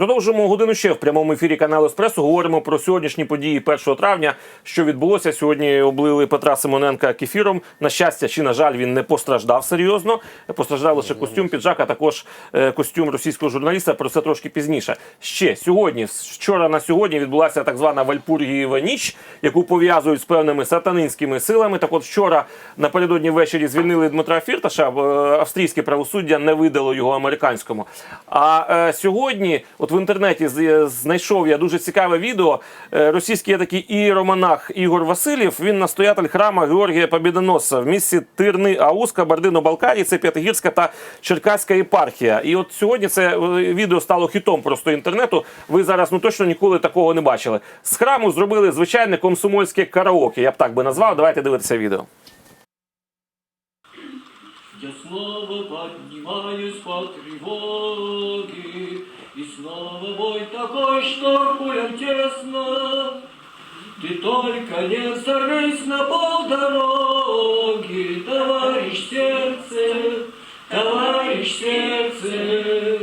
Продовжуємо годину ще в прямому ефірі каналу Еспресо. Говоримо про сьогоднішні події 1 травня. Що відбулося сьогодні? Облили Петра Симоненка кефіром. На щастя, чи на жаль, він не постраждав серйозно. Постраждав лише костюм піджак, а також е, костюм російського журналіста. Про це трошки пізніше. Ще сьогодні, вчора на сьогодні, відбулася так звана Вальпургієва ніч, яку пов'язують з певними сатанинськими силами. Так, от вчора напередодні ввечері звільнили Дмитра Фірташа. е, Австрійське правосуддя не видало його американському. А е, сьогодні, от в інтернеті знайшов я дуже цікаве відео. Е, російський такий іеромонах Ігор Васильєв. Він настоятель храма Георгія Побєдоносця в місті Тирни Аус, Кабардино-Балкарії. Це П'ятигірська та Черкаська єпархія. І от сьогодні це е, відео стало хітом просто інтернету. Ви зараз ну точно ніколи такого не бачили. З храму зробили звичайне комсомольське караоке. Я б так би назвав. Давайте дивитися відео. Я снова поднимаюсь по тревоге, И снова бой такой, что пулям тесно. Ты только не взорвись на полдороги, Товарищ сердце, товарищ сердце.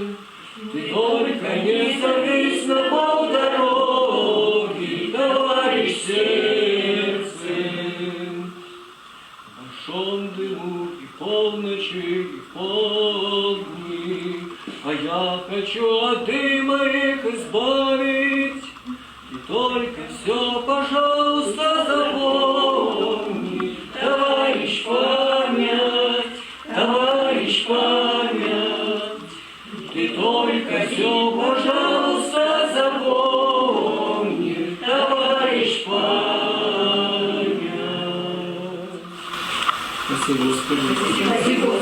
Я хочу от дыма их избавить, И только все, пожалуйста, запомни, Товарищ память, товарищ память, Ты только все, пожалуйста, запомни, Товарищ память. Спасибо, Господи.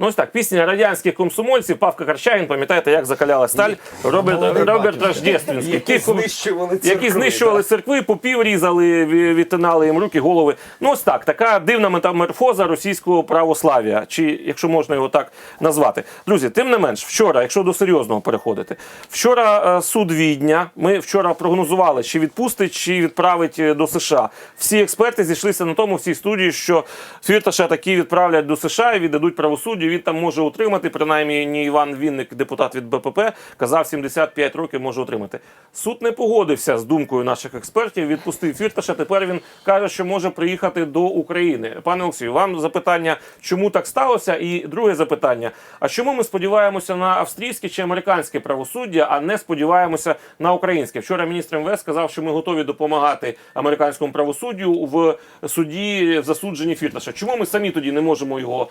Ну ось так, пісня радянських комсомольців, Павка Карчагін, пам'ятаєте, як закаляла сталь, Роберт, Роберт. Рождественський. Які знищували церкви, які знищували церкви, попів різали, відтинали їм руки, голови. Ну ось так, така дивна метаморфоза російського православ'я, чи якщо можна його так назвати. Друзі, тим не менш, вчора, якщо до серйозного переходити, вчора е, суд Відня, ми вчора прогнозували, чи відпустить, чи відправить е, до США. Всі експерти зійшлися на тому в цій студії, що Фірташа таки відправлять до США і віддадуть правосуддю. Він там може утримати, принаймні ні Іван Вінник, депутат від БПП, казав 75 років може отримати. Суд не погодився з думкою наших експертів. Відпустив Фірташа. Тепер він каже, що може приїхати до України. Пане Олексію, вам запитання, чому так сталося? І друге запитання: а чому ми сподіваємося на австрійське чи американське правосуддя, а не сподіваємося на українське? Вчора міністр МВС сказав, що ми готові допомагати американському правосуддю в суді в засудженні Фірташа. Чому ми самі тоді не можемо його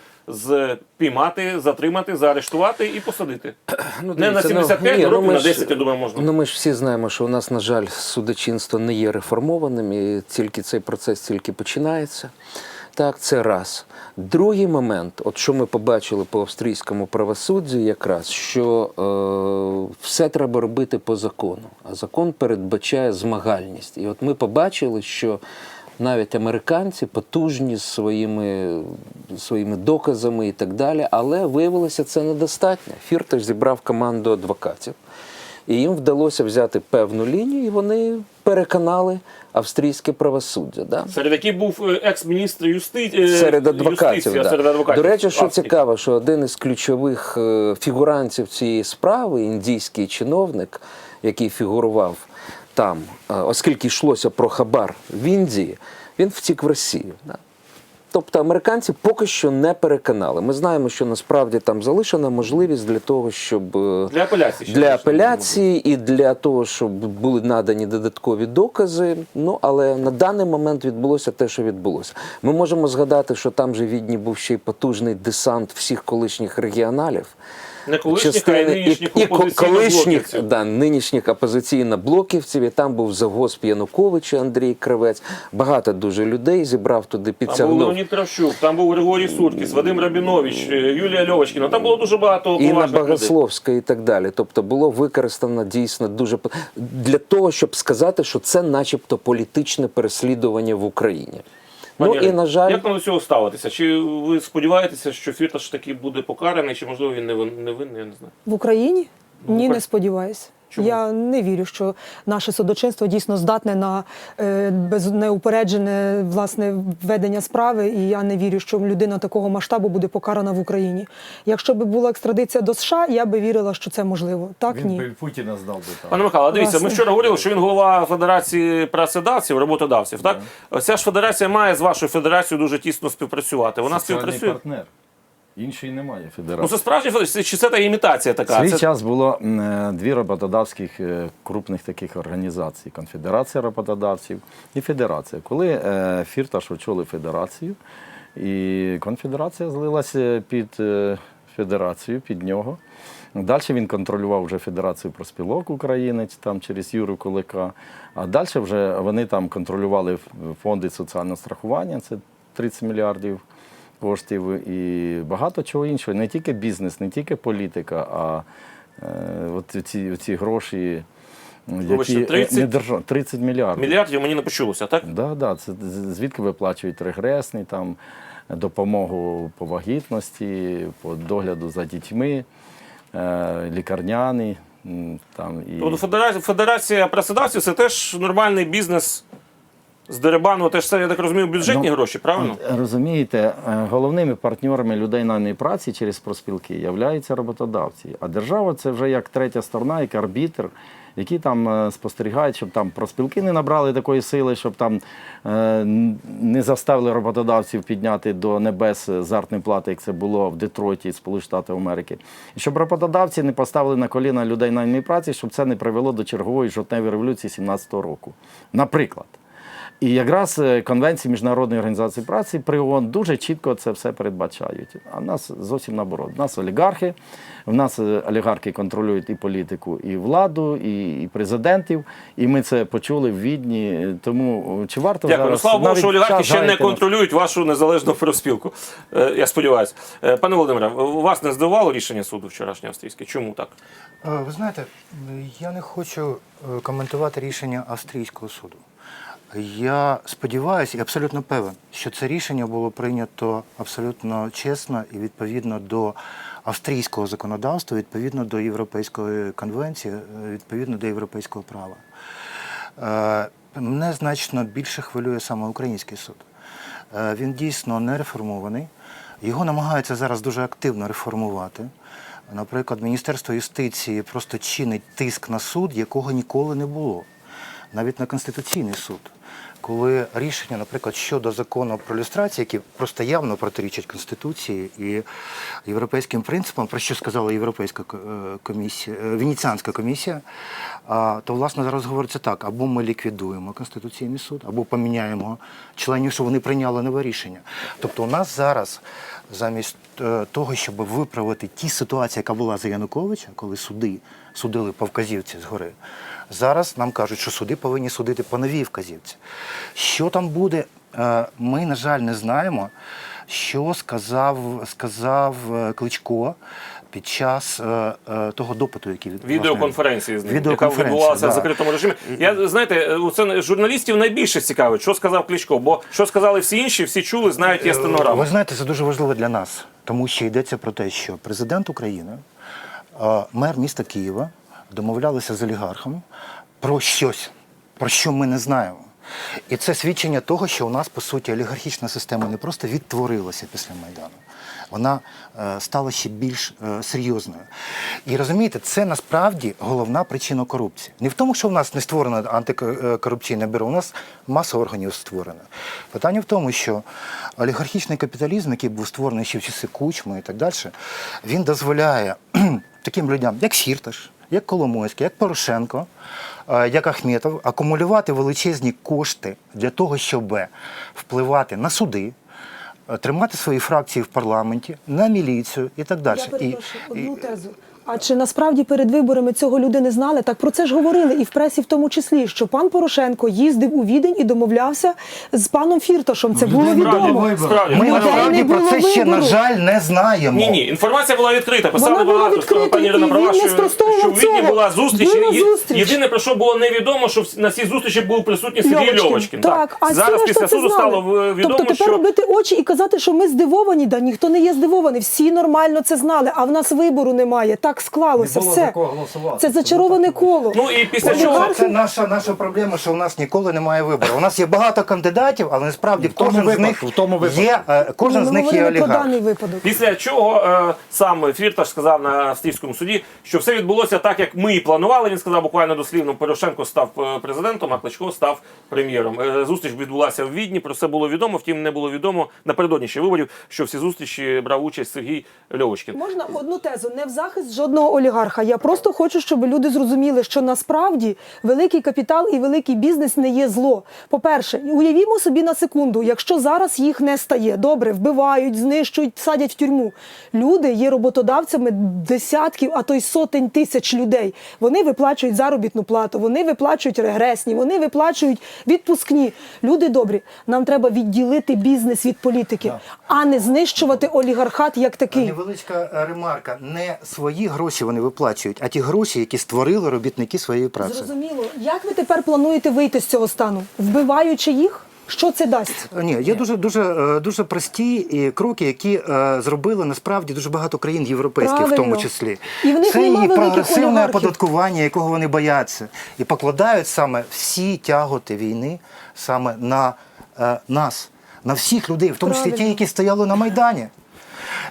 спіймати, затримати, заарештувати і посадити? Ну, Не на дивіться, 75 ні, років, ми на ж- я думаю, можна. Ну ми ж всі знаємо, що у нас, на жаль, судочинство не є реформованим, і тільки цей процес тільки починається. Так, це раз. Другий момент, от що ми побачили по австрійському правосуддю, якраз що е, все треба робити по закону, а закон передбачає змагальність. І от ми побачили, що навіть американці потужні з своїми, своїми доказами і так далі, але виявилося це недостатньо. Фірташ зібрав команду адвокатів. І їм вдалося взяти певну лінію, і вони переконали австрійське правосуддя. Да? Серед яких був е, екс-міністр юстиції Серед адвокатів, юстиції, да. серед адвокатів. До речі, що Австрії. цікаво, що один із ключових е, фігурантів цієї справи, індійський чиновник, який фігурував там, е, оскільки йшлося про хабар в Індії, він втік в Росію. Тобто американці поки що не переконали. Ми знаємо, що насправді там залишена можливість для того, щоб е, Для апеляції. для апеляції і для того, щоб були надані додаткові докази. Ну але на даний момент відбулося те, що відбулося. Ми можемо згадати, що там же в Відні був ще й потужний десант всіх колишніх регіоналів. Не колишніх, а й нинішніх і, і колишніх да, нинішніх опозиційно-блоківців, і там був завгосп Януковича Андрій Кривець. Багато дуже людей зібрав туди, Там був. Леонід Кравчук, там був Григорій Суркіс, Вадим Рабінович, е, Юлія Льовочкіна. Там було дуже багато Інна. Богословська і так далі. Тобто було використано дійсно дуже для того, щоб сказати, що це, начебто, політичне переслідування в Україні. Ну і на жаль, як на до цього ставитися? Чи ви сподіваєтеся, що Фірташ таки буде покараний, чи можливо він не вин- не винний, я не знаю. В Україні? Ну, Ні, не сподіваюся. Чому? Я не вірю, що наше судочинство дійсно здатне на е, без неупереджене власне ведення справи, і я не вірю, що людина такого масштабу буде покарана в Україні. Якщо б була екстрадиція до США, я би вірила, що це можливо. Так Він ні. би Путіна здав би там. Пане Михайло, дивіться, ми вчора говорили, що він голова Федерації працедавців, роботодавців. Так ця ж федерація має з вашою федерацією дуже тісно співпрацювати. Вона Соціальний співпрацює. партнер. Іншої немає федерації. Ну це справжня федерація, чи це та імітація така? Свій Це... час було е, дві роботодавських е, крупних таких організацій: Конфедерація роботодавців і Федерація. Коли е, Фірташ очолив федерацію, і конфедерація злилася під федерацію, під нього. Далі він контролював вже Федерацію проспілок України там через Юру Кулика. А далі вже вони там контролювали фонди соціального страхування, це 30 мільярдів коштів і багато чого іншого. Не тільки бізнес, не тільки політика, а е, от ці, ці гроші, які 30? не держав, 30 мільярдів. Мільярдів мені не почулося, так? Да, да, це звідки виплачують регресний, там, допомогу по вагітності, по догляду за дітьми, е, лікарняний. Там, і... Федерація, федерація працедавців це теж нормальний бізнес з дерибану, теж це, я так розумію, бюджетні Ну, гроші, правильно? Розумієте, е, головними партнерами людей найманої праці через профспілки являються роботодавці. А держава це вже як третя сторона, як арбітр, які там е, спостерігають, щоб там профспілки не набрали такої сили, щоб там е, не заставили роботодавців підняти до небес зартної плати, як це було в Детройті, Сполучених Штатів Америки. І щоб роботодавці не поставили на коліна людей найманої праці, щоб це не привело до чергової жовтневої революції 17-го року. Наприклад. І якраз е, конвенції Міжнародної організації праці при ООН дуже чітко це все передбачають. А в нас зовсім наоборот. У нас олігархи, в нас е, олігархи контролюють і політику, і владу, і, і президентів. І ми це почули в Відні. Тому е, чи варто Дякую. Зараз слава Богу, що олігархи ще не контролюють вашу незалежну профспілку. Я сподіваюся. Пане Володимире, вас не здивувало рішення суду вчорашнє австрійське? Чому так? Ви знаєте, я не хочу коментувати рішення австрійського суду. Я сподіваюся і абсолютно певен, що це рішення було прийнято абсолютно чесно і відповідно до австрійського законодавства, відповідно до Європейської конвенції, е, відповідно до європейського права. Е, Мене значно більше хвилює саме український суд. Е, Він дійсно не реформований. Його намагаються зараз дуже активно реформувати. Наприклад, Міністерство юстиції просто чинить тиск на суд, якого ніколи не було. Навіть на Конституційний суд. Коли рішення, наприклад, щодо закону про люстрацію, які просто явно протирічать Конституції і європейським принципам, про що сказала Європейська е, комісія, е, Венеціанська комісія, то власне зараз говориться так: або ми ліквідуємо Конституційний суд, або поміняємо членів, що вони прийняли нове рішення. Тобто, у нас зараз замість е, того, щоб виправити ті ситуації, яка була за Януковича, коли суди судили по вказівці згори, зараз нам кажуть, що суди повинні судити по новій вказівці. Що там буде, е, ми, на жаль, не знаємо. Що сказав, сказав е, Кличко під час е, е, того допиту, який від- Відеоконференції з ним, яка відбувалася в закритому режимі. Я знаєте, е, це журналістів найбільше цікавить, що сказав Кличко, бо що сказали всі інші, всі чули, знають є Ви знаєте, це дуже важливо для нас, тому що йдеться про те, що президент України, мер міста Києва домовлялися з олігархами про щось, про що ми не знаємо. І це свідчення того, що у нас, по суті, олігархічна система не просто відтворилася після Майдану, вона е, стала ще більш е, серйозною. І розумієте, це насправді головна причина корупції. Не в тому, що в нас не створено антикорупційне бюро, у нас маса органів створена. Питання в тому, що олігархічний капіталізм, який був створений ще в часи Кучми і так далі, він дозволяє таким людям, як Сірташ, як Коломойський, як Порошенко, е, як Ахметов, акумулювати величезні кошти для того, щоб впливати на суди, е, тримати свої фракції в парламенті, на міліцію і так далі. Я перепрошую, І- одну тезу. А чи насправді перед виборами цього люди не знали? Так про це ж говорили і в пресі, в тому числі, що пан Порошенко їздив у Відень і домовлявся з паном Фірташом. Це було відомо. справді. Ми Ну, насправді не про було це ще, на жаль, не знаємо. Ні, ні, інформація була відкрита. Писали Вона була багато відкрита, пані Ірина і права, він не що, спростовував що в Відні цього. була зустріч. Була Є- зустріч. Єдине про що було невідомо, що в- на цій зустрічі був присутній Сергій Льовочкін. Льовочкін. Так, а всі зараз решта після це суду знали. стало в- відомо, тобто тепер що робити очі і казати, що ми здивовані, да ніхто не є здивований. Всі нормально це знали, а в нас вибору немає. Так так склалося. Не було все. за кого голосувати. Це зачароване коло. Ну і після Олігархи- чого Це наша, наша проблема, що у нас ніколи немає вибору. У нас є багато кандидатів, але насправді В тому кожен з випадку, них в тому випадку. є, е, кожен з ми них є говорили про олігарх. даний випадок. Після чого е, сам Фірташ сказав на австрійському суді, що все відбулося так, як ми і планували. Він сказав буквально дослівно: Порошенко став е, президентом, а Кличко став прем'єром. Е, зустріч відбулася в Відні. Про це було відомо. Втім, не було відомо напередодні ще виборів, що всі зустрічі брав участь Сергій Льовочкін. Можна одну тезу, не в захист жодного олігарха. Я просто хочу, щоб люди зрозуміли, що насправді великий капітал і великий бізнес не є зло. По-перше, уявімо собі на секунду, якщо зараз їх не стає, добре, вбивають, знищують, садять в тюрму. Люди є роботодавцями десятків, а то й сотень тисяч людей. Вони виплачують заробітну плату, вони виплачують регресні, вони виплачують відпускні. Люди добрі, нам треба відділити бізнес від політики, а не знищувати олігархат як такий. Невеличка ремарка. Не свої гроші вони виплачують, а ті гроші, які створили робітники своєї праці. Зрозуміло. Як ви тепер плануєте вийти з цього стану? Вбиваючи їх? Що це дасть? Ні, є дуже дуже е, дуже прості кроки, які е, зробили насправді дуже багато країн європейських, в тому числі. І в них Це і прогресивне олігархів. оподаткування, якого вони бояться, і покладають саме всі тяготи війни саме на е, нас, на всіх людей, в тому числі ті, які стояли на майдані.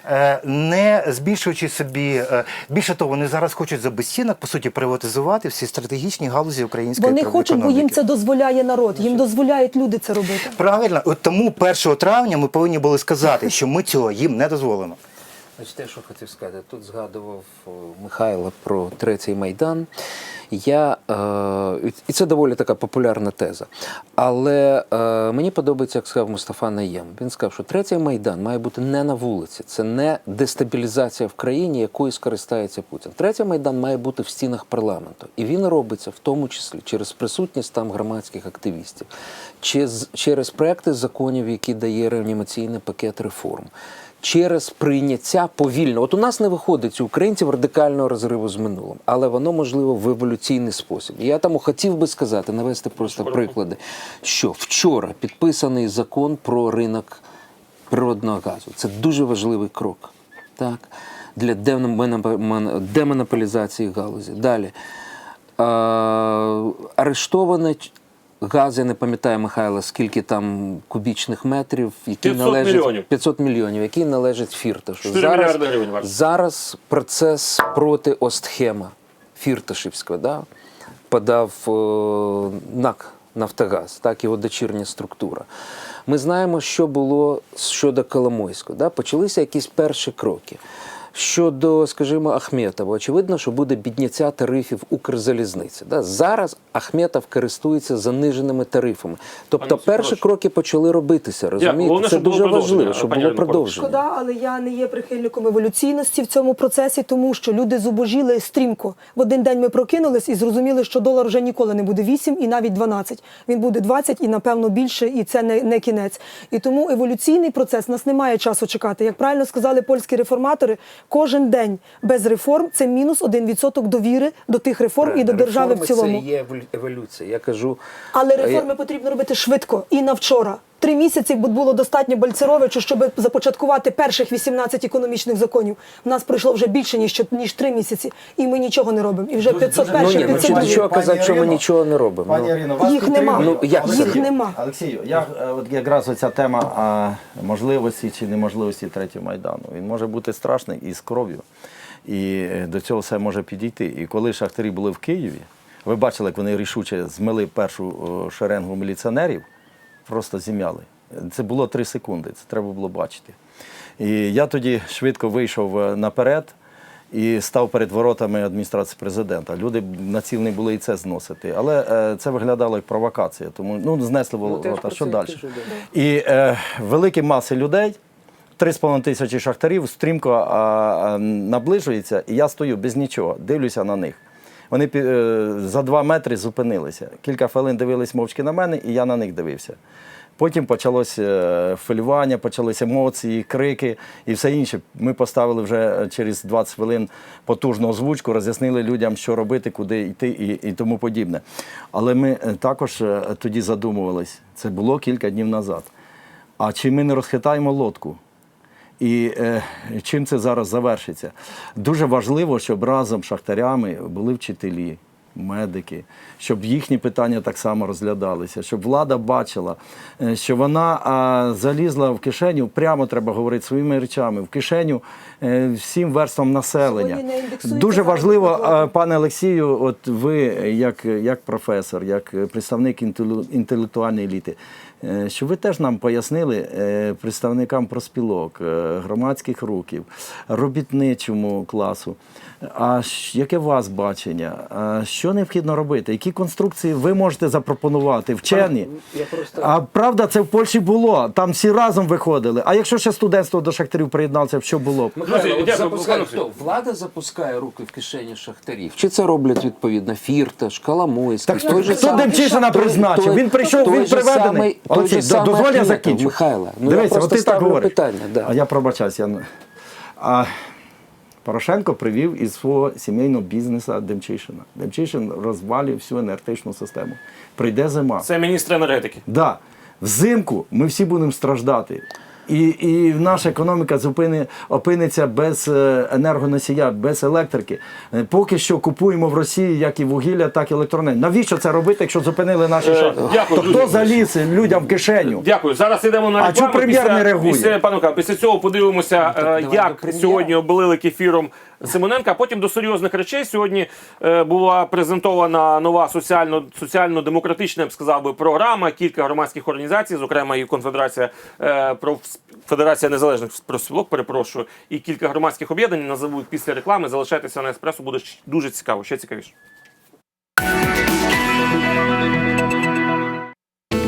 Е, Не збільшуючи собі е, більше того, вони зараз хочуть за безцінок по суті приватизувати всі стратегічні галузі української Вони хочуть, бо їм це дозволяє народ. Їм дозволяють люди це робити. Правильно, от тому 1 травня ми повинні були сказати, що ми цього їм не дозволимо. Значить, те, що хотів сказати, тут згадував о, Михайло про третій майдан. Я, е, і це доволі така популярна теза. Але е, мені подобається, як сказав Мустафа Наєм. Він сказав, що третій майдан має бути не на вулиці, це не дестабілізація в країні, якою скористається Путін. Третій майдан має бути в стінах парламенту. І він робиться в тому числі через присутність там громадських активістів, через, через проекти законів, які дає реанімаційний пакет реформ через прийняття повільно. От у нас не виходить у українців радикального розриву з минулим, але воно можливо в еволюційний спосіб. Я тому хотів би сказати, навести просто приклади, що вчора підписаний закон про ринок природного газу. Це дуже важливий крок. Так. Для демонопо- демонополізації галузі. Далі. Арештовано газ, я не пам'ятаю, Михайло, скільки там кубічних метрів, які 500 належать мільйонів. 500 мільйонів, які належать Фірташу. 4 зараз, мільярди гривень зараз процес проти Остхема Фірташівського да, подав е, НАК Нафтогаз, так його дочірня структура. Ми знаємо, що було щодо Коломойського. Да? Почалися якісь перші кроки. Щодо, скажімо, Ахметова, очевидно, що буде підняття тарифів Укрзалізниці. Да? Зараз Ахметов користується заниженими тарифами. Тобто Пане перші Олексій, кроки почали робитися. Розумієте? Головне, Це дуже важливо, щоб було продовження. Шкода, але я не є прихильником еволюційності в цьому процесі, тому що люди зубожіли стрімко. В один день ми прокинулись і зрозуміли, що долар вже ніколи не буде 8 і навіть 12. Він буде 20 і напевно більше, і це не, не кінець. І тому еволюційний процес нас немає часу чекати. Як правильно сказали польські реформатори, кожен день без реформ це мінус 1% довіри до тих реформ і до держави в цілому. Це є еволюція. Я кажу, Але е, реформи потрібно робити швидко і на вчора. Три місяці було достатньо Бальцеровичу, щоб започаткувати перших 18 економічних законів. У нас пройшло вже більше ніж ніж три місяці, і ми нічого не робимо. І вже 501 Ну, ні, ну, 502. нічого казати, що ми нічого не робимо. Пані Ну, Ірино, вас Їх нема. Ну, як Олексію, Їх нема. Олексію, я е, от якраз оця тема а, можливості чи неможливості третього майдану. Він може бути страшний і з кров'ю. І е, до цього все може підійти. І коли шахтарі були в Києві, ви бачили, як вони рішуче змили першу шеренгу міліціонерів, просто зім'яли. Це було три секунди, це треба було бачити. І я тоді швидко вийшов е, наперед і став перед воротами адміністрації президента. Люди націлені були і це зносити. Але е, це виглядало як провокація, тому ну, знесли Ну, ворота. про Що далі? І е, великі маси людей. 3,5 тисячі шахтарів стрімко а, а, наближується, і я стою без нічого, дивлюся на них. Вони е, за два метри зупинилися. Кілька хвилин дивились мовчки на мене, і я на них дивився. Потім почалося е, хвилювання, почалися емоції, крики і все інше. Ми поставили вже е, через 20 хвилин потужну озвучку, роз'яснили людям, що робити, куди йти і, і тому подібне. Але ми також тоді задумувались, це було кілька днів назад. А чи ми не розхитаємо лодку? І е, чим це зараз завершиться? Дуже важливо, щоб разом з шахтарями були вчителі, медики, щоб їхні питання так само розглядалися, щоб влада бачила, е, що вона а, залізла в кишеню, прямо треба говорити своїми речами, в кишеню е, всім верствам населення. Дуже важливо, пане Олексію, от ви, як, як професор, як представник інтелектуальної еліти, е, що ви теж нам пояснили представникам проспілок, громадських рухів, робітничому класу. А яке у вас бачення? А що необхідно робити? Які конструкції ви можете запропонувати? Вчені? Я просто- А правда, це в Польщі було. Там всі разом виходили. А якщо ще студентство до шахтарів приєдналося, що було б? Михайло, от запускає хто? Влада запускає руки в кишені шахтарів. Чи це роблять відповідно Фірташ, Коломойський? Так той же хто Демчишина призначив? той- Він прийшов, той він приведений. Олексій, дозволь я закінчу. Михайло, ну Дивися, я просто от ти так говориш. питання. Да. А я пробачаюсь. Я... А Порошенко привів із свого сімейного бізнесу Демчишина. Демчишин розвалює всю енергетичну систему. Прийде зима. Це міністр енергетики. Да. Взимку ми всі будемо страждати. І, і наша економіка зупини, опиниться без е, енергоносія, без електрики. Е, Поки що купуємо в Росії як і вугілля, так і електроенергію. Навіщо це робити, якщо зупинили наші Е, шахти? дякую, То хто заліз людям в кишеню? Дякую. Зараз йдемо на А рекламу. чому прем'єр після, не реагує? Після, пане після цього подивимося, е, давай як сьогодні облили кефіром Симоненка. А потім до серйозних речей. Сьогодні е, була презентована нова соціально, соціально-демократична, я б сказав би, програма. Кілька громадських організацій, зокрема і Конфедерація е, проф- Федерація незалежних профспілок, перепрошую, і кілька громадських об'єднань назову після реклами. Залишайтеся на еспресо, буде дуже цікаво, ще цікавіше.